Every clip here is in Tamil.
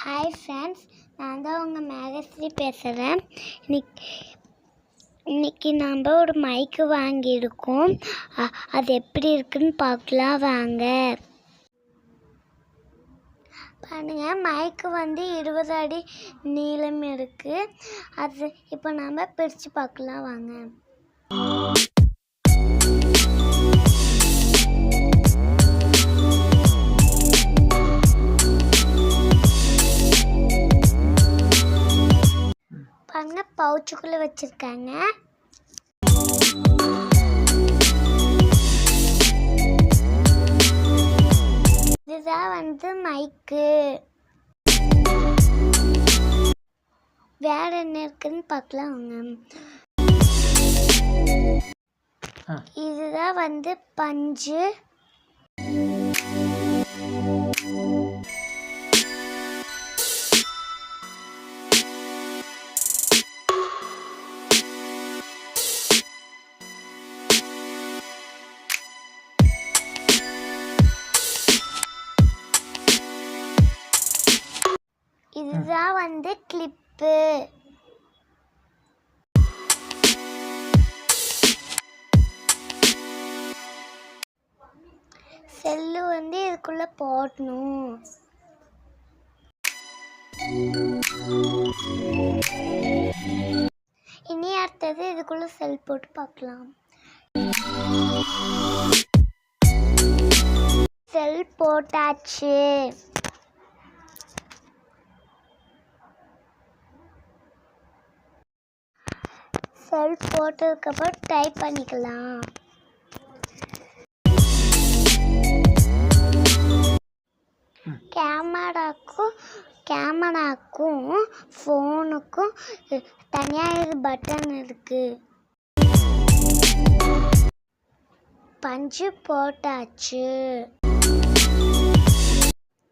ஹாய் ஃப்ரெண்ட்ஸ் நான் தான் உங்கள் மேகஸ்ரீ பேசுகிறேன் இன்னைக்கு இன்னைக்கு நாம் ஒரு மைக்கு வாங்கியிருக்கோம். அது எப்படி இருக்குன்னு பார்க்கலாம் வாங்க. பாருங்க மைக்கு வந்து இருபது அடி நீளம் இருக்குது அது இப்போ நாம் பிரித்து பார்க்கலாம் வாங்க. பவுச்சுக்குள்ளே வச்சுருக்காங்க. இதுதான் வந்து மைக்கு வேற என்ன இருக்குன்னு பார்க்கலாம். இதுதான் வந்து பஞ்சு. இதுதான் வந்து கிளிப்பு செல்லு வந்து இதுக்குள்ள போடணும். இனி அடுத்தது இதுக்குள்ள செல் போட்டு பார்க்கலாம். செல் போட்டாச்சு. செல் போட்டதுக்கப்புறம் டைப் பண்ணிக்கலாம். கேமராக்கும் கேமராக்கும் ஃபோனுக்கும் தனியாக பட்டன் இருக்குது பஞ்சு போட்டாச்சு.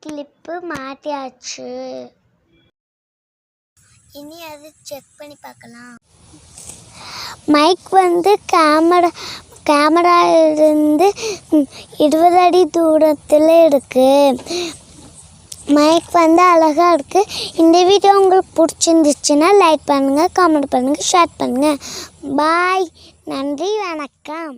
கிளிப்பு மாட்டியாச்சு. இனி அது செக் பண்ணி பார்க்கலாம். மைக் வந்து கேமரா கேமராயிலிருந்து இருபது அடி தூரத்தில் இருக்குது மைக் வந்து அழகாக இருக்குது இந்த வீடியோ உங்களுக்கு பிடிச்சிருந்துச்சுன்னா லைக் பண்ணுங்கள் கமெண்ட் பண்ணுங்கள் ஷேர் பண்ணுங்கள் பாய் நன்றி வணக்கம்.